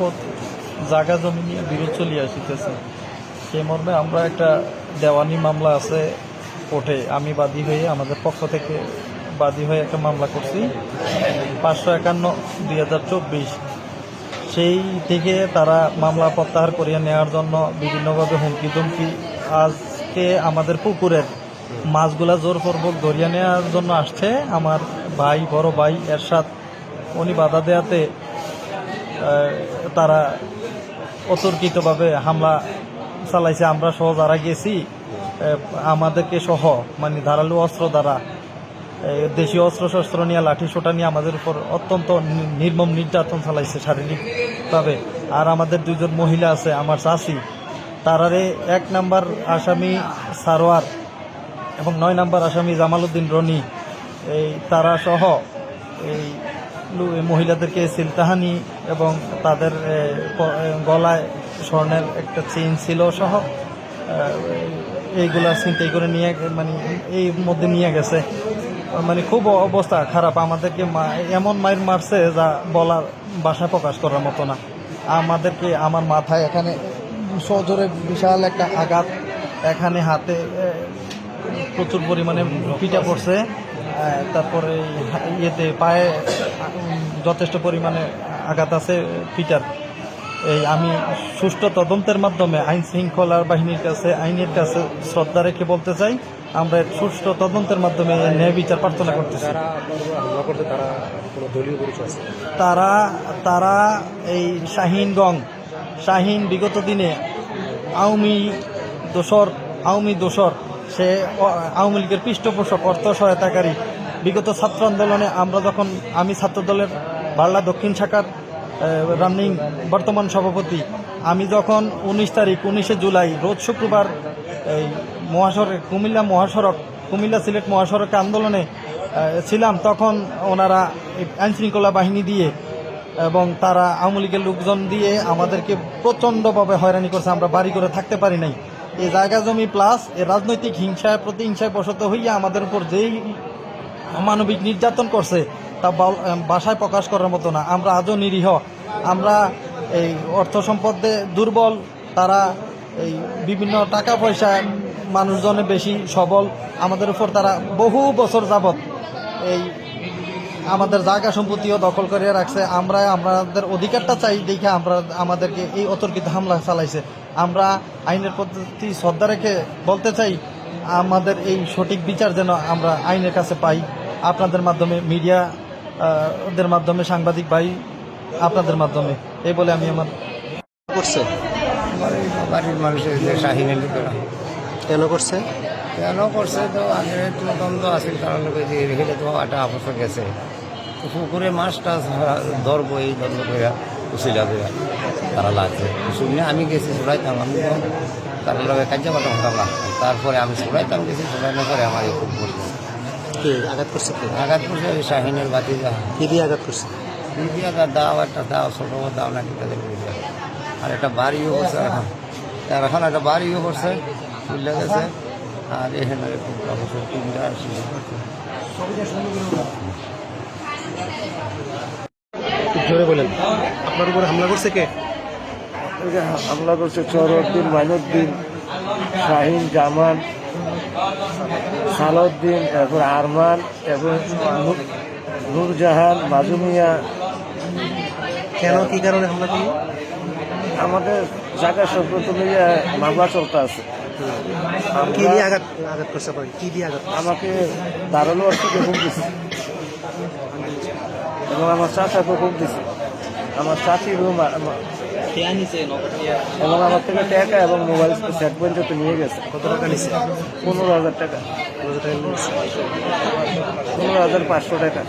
পথ জায়গা জমি নিয়ে বিরোধ চলিয়ে আসিতেছে। সেই মর্মে আমরা একটা দেওয়ানি মামলা আছে কোর্টে। আমি বাদী হয়ে আমাদের পক্ষ থেকে বাদী হয়ে একটা মামলা করছি, পাঁচশো একান্ন দুই হাজার চব্বিশ। সেই থেকে তারা মামলা প্রত্যাহার করিয়ে নেওয়ার জন্য বিভিন্নভাবে হুমকি ধুমকি আজকে আমাদের পুকুরের মাছগুলা জোর জোরপূর্বক ধরিয়ে নেওয়ার জন্য আসছে। আমার ভাই, বড় ভাই এরশাদ, উনি বাধা দেয়াতে তারা অতর্কিতভাবে হামলা চালাইছে, আমরা সহ যারা গেছি আমাদেরকে সহ মানে ধারালো অস্ত্র দ্বারা দেশীয় অস্ত্র শস্ত্র নিয়ে লাঠি সোটা নিয়ে আমাদের উপর অত্যন্ত নির্মম নির্যাতন চালাইছে শারীরিকভাবে। আর আমাদের দুজন মহিলা আছে, আমার চাষি। তারারে এক নাম্বার আসামি সারোয়ার এবং নয় নাম্বার আসামি জামালউদ্দিন রনি। এই তারা সহ এই মহিলাদেরকে সিলতাহানি এবং তাদের গলায় স্বর্ণের একটা চেইন ছিল সহ এইগুলা চিন্তাই করে নিয়ে মানে এই মধ্যে নিয়ে গেছে। মানে খুব অবস্থা খারাপ। আমাদেরকে এমন মায়ের মারছে যা বলার ভাষায় প্রকাশ করার মতো না। আমাদেরকে, আমার মাথায় এখানে সজোরে বিশাল একটা আঘাত। এখানে হাতে প্রচুর পরিমাণে পিটা পড়ছে। তারপরে ইয়েতে পায়ে যথেষ্ট পরিমাণে আঘাত আছে পিটার। এই আমি সুষ্ঠু তদন্তের মাধ্যমে আইন শৃঙ্খলার বাহিনীর কাছে আইনের কাছে শ্রদ্ধা রেখে বলতে চাই আমরা সুষ্ঠু তদন্তের মাধ্যমে ন্যায় বিচার প্রার্থনা করতেছি। তারা তারা এই শাহিনগং শাহিন বিগত দিনে আওয়ামী দোসর আওয়ামী দোসর সে আওয়ামী লীগের পৃষ্ঠপোষক অর্থ সহায়তাকারী বিগত ছাত্র আন্দোলনে আমরা যখন আমি ছাত্র দলের বাংলা দক্ষিণ শাখার রানিং বর্তমান সভাপতি, আমি যখন উনিশ তারিখ, উনিশে জুলাই, রোজ শুক্রবার, এই মহাসড়ক, কুমিল্লা মহাসড়ক, কুমিল্লা সিলেট মহাসড়ক আন্দোলনে ছিলাম, তখন ওনারা আইন শৃঙ্খলা বাহিনী দিয়ে এবং তারা আওয়ামী লীগের লোকজন দিয়ে আমাদেরকে প্রচণ্ডভাবে হয়রানি করছে, আমরা বাড়ি করে থাকতে পারি নাই। এই জায়গা জমি প্লাস এ রাজনৈতিক হিংসায়, প্রতিহিংসায় বসত হইয়া আমাদের উপর যেই অমানবিক নির্যাতন করছে তা ভাষায় প্রকাশ করার মতো না। আমরা আজও নিরীহ। আমরা এই অর্থ সম্পদে দুর্বল। তারা এই বিভিন্ন টাকা পয়সা মানুষজনে বেশি সবল। আমাদের উপর তারা বহু বছর যাবত এই আমাদের জায়গা সম্পত্তিও দখল করে রাখছে। আমরা, আমাদের অধিকারটা চাই দেখে আমরা, আমাদেরকে এই অতর্কিত হামলা চালাইছে। আমরা আইনের পদ্ধতি শ্রদ্ধা রেখে বলতে চাই, আমাদের এই সঠিক বিচার যেন আমরা আইনের কাছে পাই। আপনাদের মাধ্যমে মিডিয়া আহ, দের মাধ্যমে সাংবাদিক ভাই আপনাদের মাধ্যমে। এই বলে আমি আমার করছে? আমার বাড়ির মানুষের যে লোকেরা কেন করছে? কেন করছে তো আগের একটু দ্বন্দ্ব আছে তারা লোকে যে রেখে তো একটা আপসর গেছে। তো পুকুরে মাছ টাছ ধরা- ধরবো এই দ্বন্দ্ব করে উচিলা দেওয়া তারা লাগছে। শুনে আমি গেছি ছড়াইতাম আমি তো তার লগে কার্য কথা হতাম না। তারপরে আমি ছড়াইতাম গেছি ছড়াইনোর পরে আমার এই খুব করছে কে আঘাত করছে কে? আঘাত করছে ওই শাহিনের বাতি যা কি দিয়ে আঘাত করছে? দিদিয়া দাও একটা দাও ছোটো দাও নাকি তাদের আর একটা বাড়িও করছে এখন। আর এখন একটা বাড়িও করছে বুঝলে গেছে। আর এখানে এরকম অবশ্য তিনটা জোরে বলেন। আপনার উপরে হামলা করছে কে? হামলা করছে চরউদ্দিন মাইনুদ্দিন শাহিন জামান। সালাউদ্দিন তারপর আরমান এবং নূর- নূরজাহান মাজুমিয়া কেন কি কারণে হামলা করল আমাদের জায়গা সংক্রান্ত নিয়ে মামলা চলতে আছে। কি দিয়ে আঘাত আঘাত করছে আপনাকে কি দিয়ে আঘাত আমাকে দাঁড়ানো অর্থকে হুম দিছে। এবং আমার চাচাকে হুম দিছে। আমার চাচি রুম এবং আমার থেকে টাকা এবং মোবাইল সেট পর্যন্ত নিয়ে গেছে। কত টাকা নিছে? পনেরো হাজার টাকা। পনেরো হাজার পাঁচশো টাকা।